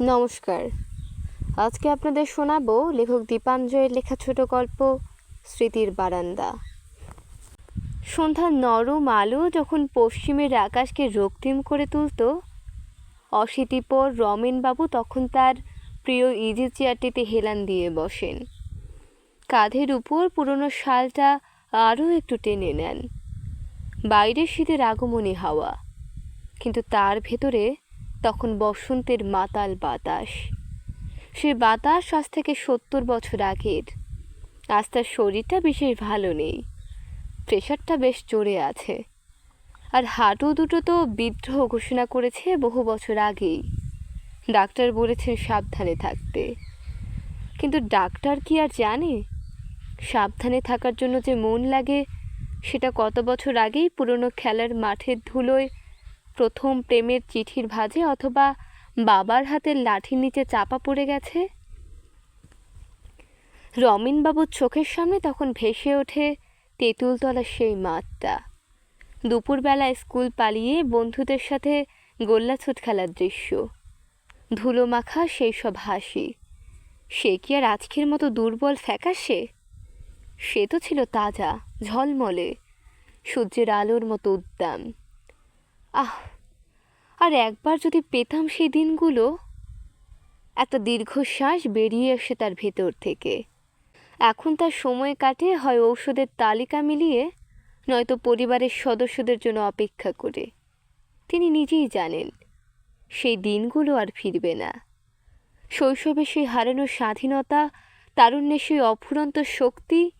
নমস্কার। আজকে আপনাদের শোনাবো লেখক দীপাঞ্জয়ের লেখা ছোট গল্প, স্মৃতির বারান্দা। সন্ধ্যার নরম আলো যখন পশ্চিমের আকাশকে রক্তিম করে তুলত, অশীতিপর রমেনবাবু তখন তার প্রিয় ইজি চেয়ারটিতে হেলান দিয়ে বসেন। কাঁধের উপর পুরনো শালটা আরও একটু টেনে নেন। বাইরের শীতের আগমনী হাওয়া, কিন্তু তার ভেতরে তখন বসন্তের মাতাল বাতাস। সে বাতাস আজ থেকে সত্তর বছর আগের। আজ তার শরীরটা বিশেষ ভালো নেই। প্রেশারটা বেশ জোরে আছে। আর হাঁটু দুটো তো বিদ্রোহ ঘোষণা করেছে বহু বছর আগেই। ডাক্তার বলেছেন সাবধানে থাকতে। কিন্তু ডাক্তার কি আর জানে? সাবধানে থাকার জন্য যে মন লাগে, সেটা কত বছর আগেই পুরনো খেলার মাঠের ধুলোয় প্রথম প্রেমের চিঠির ভাঁজে অথবা বাবার হাতের লাঠির নিচে চাপা পড়ে গেছে? রমিনবাবুর চোখের সামনে তখন ভেসে ওঠে তেঁতুলতলা সেই মাঠটা দুপুরবেলায় স্কুল পালিয়ে বন্ধুদের সাথে গোল্লাছুট খেলার দৃশ্য। ধুলো মাখা সেই সব হাসি। সে কি আর আজকের মতো দুর্বল ফ্যাকাশে? সে তো ছিল তাজা, ঝলমলে, সূর্যের আলোর মতো উদ্দাম আহ, আর একবার যদি পেতাম সেই দিনগুলো একটা দীর্ঘশ্বাস বেরিয়ে আসে তার ভেতর থেকে। এখন তার সময় কাটে হয় ঔষধের তালিকা মিলিয়ে, নয়তো পরিবারের সদস্যদের জন্য অপেক্ষা করে। তিনি নিজেই জানেন, সেই দিনগুলো আর ফিরবে না। শৈশবে সেই হারানো স্বাধীনতা, তারুণ্যের সেই অফুরন্ত শক্তি,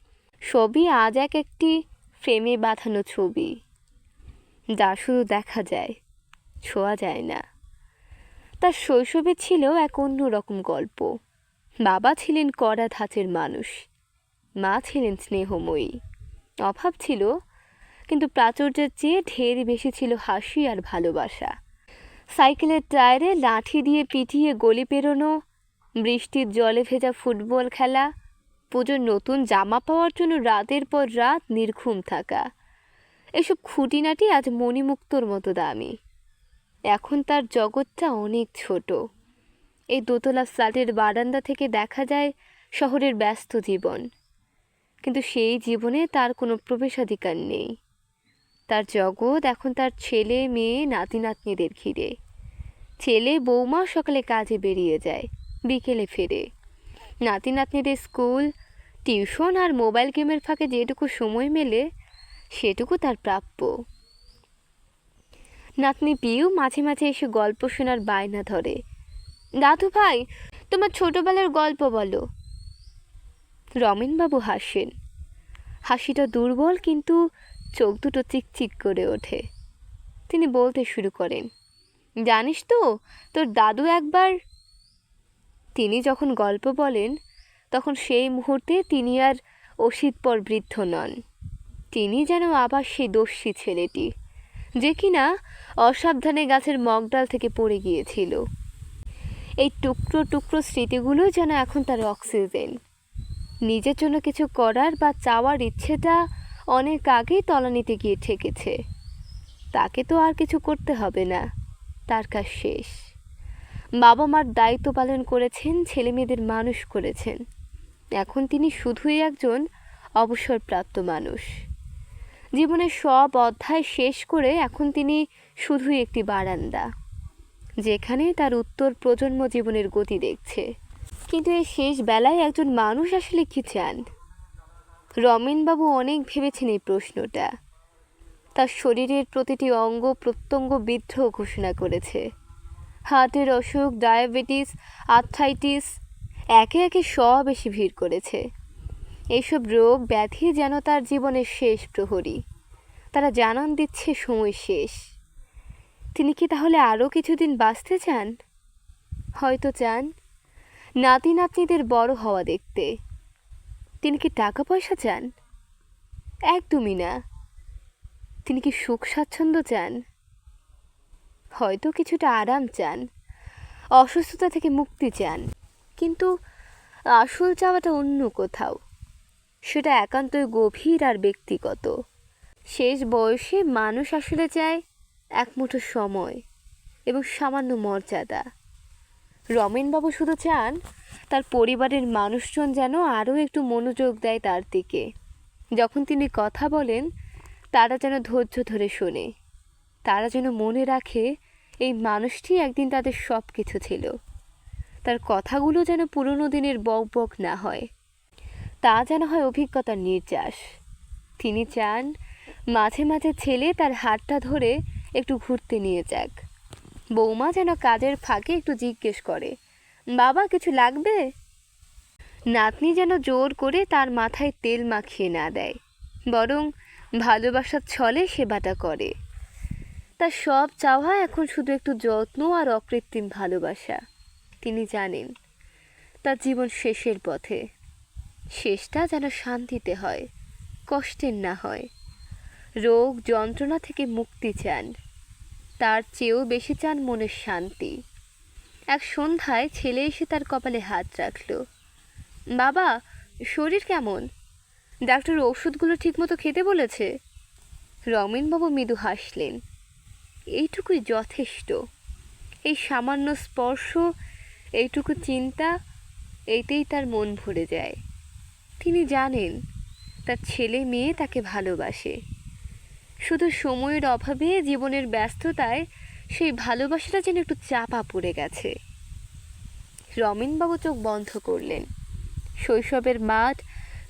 সবই আজ এক একটি ফ্রেমে বাঁধানো ছবি। যা শুধু দেখা যায়, ছোঁয়া যায় না। তার শৈশবে ছিল এক অন্য রকম গল্প। বাবা ছিলেন কড়া ধাঁচের মানুষ, মা ছিলেন স্নেহময়ী। অভাব ছিল, কিন্তু প্রাচুর্যের চেয়ে ঢের বেশি ছিল হাসি আর ভালোবাসা। সাইকেলের টায়ারে লাঠি দিয়ে পিটিয়ে গলি পেরোনো, বৃষ্টির জলে ভেজা ফুটবল খেলা, পুজোর নতুন জামা পাওয়ার জন্য রাতের পর রাত নির্ঘুম থাকা। এসব খুঁটিনাটি আজ মণিমুক্তর মতো দামি। এখন তার জগৎটা অনেক ছোট। এই দোতলা ফ্ল্যাটের বারান্দা থেকে দেখা যায় শহরের ব্যস্ত জীবন। কিন্তু সেই জীবনে তার কোনো প্রবেশাধিকার নেই। তার জগৎ এখন তার ছেলে, মেয়ে নাতি নাতনিদের ঘিরে। ছেলে, বৌমা সকালে কাজে বেরিয়ে যায়, বিকেলে ফেরে। নাতি নাতনিদের স্কুল, টিউশন আর মোবাইল গেমের ফাঁকে যেটুকু সময় মেলে সেটুকু তার প্রাপ্য। নাতনি পিউ মাঝে মাঝে এসে গল্প শোনার বায়না ধরে। দাদু ভাই, তোমার ছোটবেলার গল্প বলো। রমেনবাবু হাসেন। হাসিটা দুর্বল কিন্তু চোখ দুটো চিকচিক করে ওঠে। তিনি বলতে শুরু করেন, জানিস তো, তোর দাদু একবার তিনি যখন গল্প বলেন, তখন সেই মুহূর্তে তিনি আর অসিতপর বৃদ্ধ নন। তিনি যেন আবার সেই দস্যি ছেলেটি, যে কিনা অসাবধানে গাছের মগডাল থেকে পড়ে গিয়েছিল। এই টুকরো টুকরো স্মৃতিগুলো যেন এখন তার অক্সিজেন। নিজের জন্য কিছু করার বা চাওয়ার ইচ্ছেটা অনেক আগেই তলানিতে গিয়ে ঠেকেছে। তাকে তো আর কিছু করতে হবে না। তার কাজ শেষ। বাবা মার দায়িত্ব পালন করেছেন ছেলে মেয়েদের মানুষ করেছেন। এখন তিনি শুধুই একজন অবসরপ্রাপ্ত মানুষ। জীবনের সব অধ্যায় শেষ করে এখন তিনি শুধুই একটি বারান্দা, যেখানে তার উত্তর প্রজন্ম জীবনের গতি দেখছে। কিন্তু এই শেষ বেলায় একজন মানুষ আসলে কি চান? রমেনবাবু অনেক ভেবেছেন এই প্রশ্নটা। তার শরীরের প্রতিটি অঙ্গ প্রত্যঙ্গ বিদ্রোহ ঘোষণা করেছে। হার্টের অসুখ, ডায়াবেটিস আর্থাইটিস একে একে সব বেশি ভিড় করেছে। এইসব রোগ, ব্যাধি যেন তার জীবনের শেষ প্রহরী। তারা জানান দিচ্ছে সময় শেষ। তিনি কি তাহলে আরও কিছুদিন বাঁচতে চান? হয়তো চান। নাতি নাতনিদের বড় হওয়া দেখতে। তিনি কি টাকা পয়সা চান? একদমই না। তিনি কি সুখ স্বাচ্ছন্দ্য চান? হয়তো কিছুটা আরাম চান, অসুস্থতা থেকে মুক্তি চান। কিন্তু আসল চাওয়াটা অন্য কোথাও। সেটা একান্তই গভীর আর ব্যক্তিগত। শেষ বয়সে মানুষ আসলে চায় এক মুঠো সময় এবং সামান্য মর্যাদা। রমেনবাবু শুধু চান তার পরিবারের মানুষজন যেন আরও একটু মনোযোগ দেয় তার দিকে। যখন তিনি কথা বলেন, তারা যেন ধৈর্য ধরে শোনে। তারা যেন মনে রাখে, এই মানুষটি একদিন তাদের সব কিছু ছিল। তার কথাগুলো যেন পুরনো দিনের বক বক না হয়। তা যেন হয় অভিজ্ঞতার নির্যাস। তিনি চান মাঝে মাঝে ছেলে তার হাতটা ধরে একটু ঘুরতে নিয়ে যাক। বৌমা যেন কাজের ফাঁকে একটু জিজ্ঞেস করে, বাবা, কিছু লাগবে? নাতনি যেন জোর করে তার মাথায় তেল মাখিয়ে না দেয়, বরং ভালোবাসার ছলে সেবাটা করে। তার সব চাওয়া এখন শুধু একটু যত্ন আর অকৃত্রিম ভালোবাসা। তিনি জানেন, তার জীবন শেষের পথে। শেষটা যেন শান্তিতে হয়, কষ্টের না হয়। রোগ যন্ত্রণা থেকে মুক্তি চান। তার চেয়েও বেশি চান মনের শান্তি। এক সন্ধ্যায় ছেলে এসে তার কপালে হাত রাখল। বাবা, শরীর কেমন? ডাক্তার ওষুধগুলো ঠিকমতো খেতে বলেছে? রমেনবাবু মৃদু হাসলেন। এইটুকুই যথেষ্ট। এই সামান্য স্পর্শ, এইটুকু চিন্তা, এইতেই তার মন ভরে যায়। তিনি জানেন, তার ছেলে মেয়ে তাকে ভালোবাসে। শুধু সময়ের অভাবে জীবনের ব্যস্ততায় সেই ভালোবাসাটা যেন একটু চাপা পড়ে গেছে। রমেনবাবু চোখ বন্ধ করলেন। শৈশবের মাঠ,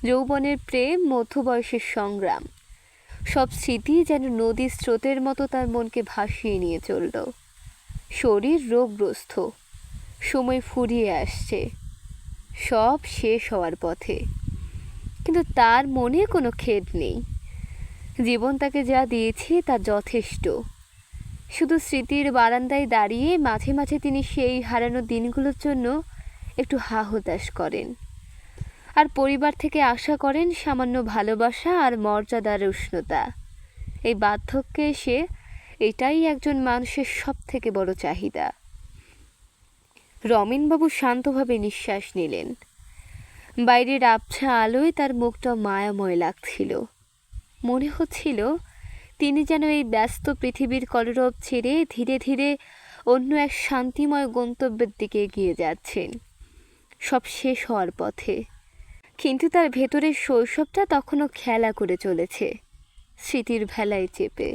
যৌবনের প্রেম, মধ্যবয়সের সংগ্রাম, সব স্মৃতি যেন নদীর স্রোতের মতো তার মনকে ভাসিয়ে নিয়ে চলল। শরীর রোগগ্রস্ত, সময় ফুরিয়ে আসছে, সব শেষ হওয়ার পথে। কিন্তু তার মনে কোনো খেদ নেই। জীবন তাকে যা দিয়েছে তা যথেষ্ট। শুধু স্মৃতির বারান্দায় দাঁড়িয়ে মাঝে মাঝে তিনি সেই হারানো দিনগুলোর জন্য একটু হা হতাশ করেন। আর পরিবার থেকে আশা করেন সামান্য ভালোবাসা আর মর্যাদার উষ্ণতা। এই বার্ধক্যে এসে এটাই একজন মানুষের সব থেকে বড় চাহিদা। রমেনবাবু শান্তভাবে নিঃশ্বাস নিলেন। বাইরের আবছা আলোয় তার মুখটা মায়াময় লাগছিল। মনে হচ্ছিল তিনি যেন এই ব্যস্ত পৃথিবীর কলরব ছেড়ে ধীরে ধীরে অন্য এক শান্তিময় গন্তব্যের দিকে এগিয়ে যাচ্ছেন। সব শেষ হওয়ার পথে। কিন্তু তার ভেতরের শৈশবটা তখনও খেলা করে চলেছে। স্মৃতির ভেলায় চেপে।